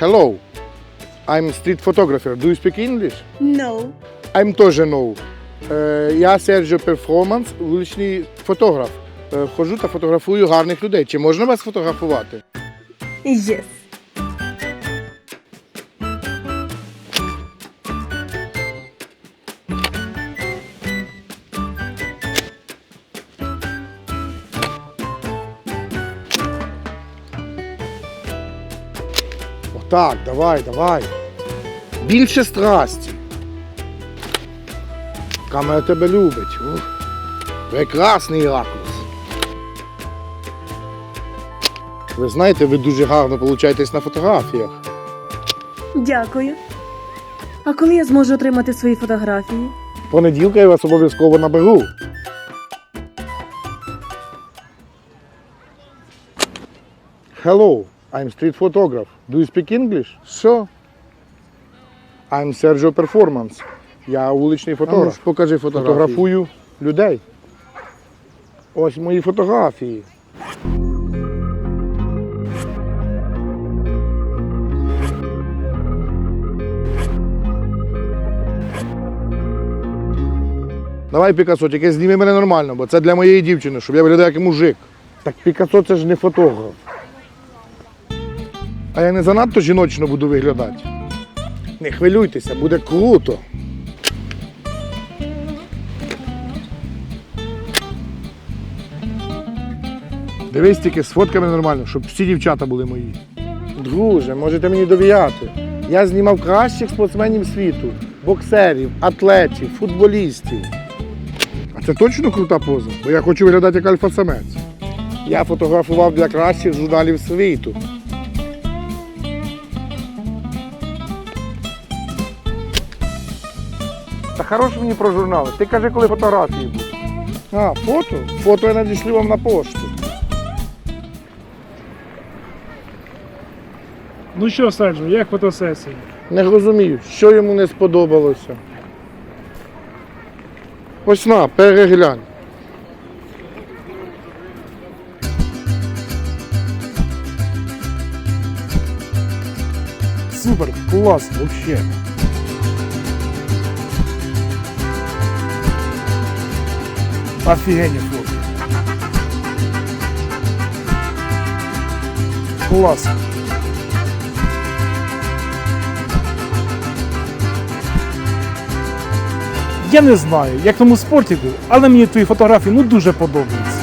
Hello. I'm street photographer. Do you speak English? No. I'm тоже no. Е, я Серджо Перформанс, вуличний фотограф. Е, ходжу та фотографую гарних людей. Чи можна вас фотографувати? Yes. Отак, давай, давай. Більше страсті. Камера тебе любить. Ух. Прекрасний ракурс. Ви знаєте, ви дуже гарно получаєтесь на фотографіях. Дякую. А коли я зможу отримати свої фотографії? Понеділка я вас обов'язково наберу. Hello, I'm street photograph. Do you speak English? Що? I'm Sergio Performance. Я вуличний фотограф. покажи фотографії. Фотографую людей. Ось мої фотографії. Давай, Пікасо, тільки зніми мене нормально, бо це для моєї дівчини, щоб я виглядав як мужик. Так Пікасо це ж не фотограф. А я не занадто жіночно буду виглядати. Не хвилюйтеся, буде круто. Дивись тільки з фотками нормально, щоб всі дівчата були мої. Друже, можете мені довіряти. Я знімав кращих спортсменів світу, боксерів, атлетів, футболістів. А це точно крута поза, бо я хочу виглядати як альфа-самець. Я фотографував для кращих журналів світу. Та хорош мені про журнали. Ти кажи, коли фотографії будуть. А, фото? Фото я надішлю вам на пошту. Ну що, Серджо, як фотосесія? Не розумію, що йому не сподобалося. Ось на, переглянь. Супер, клас, вообще. Офігенні фото. Клас. Я не знаю, як тому спортику, але мені твої фотографії ну дуже подобаються.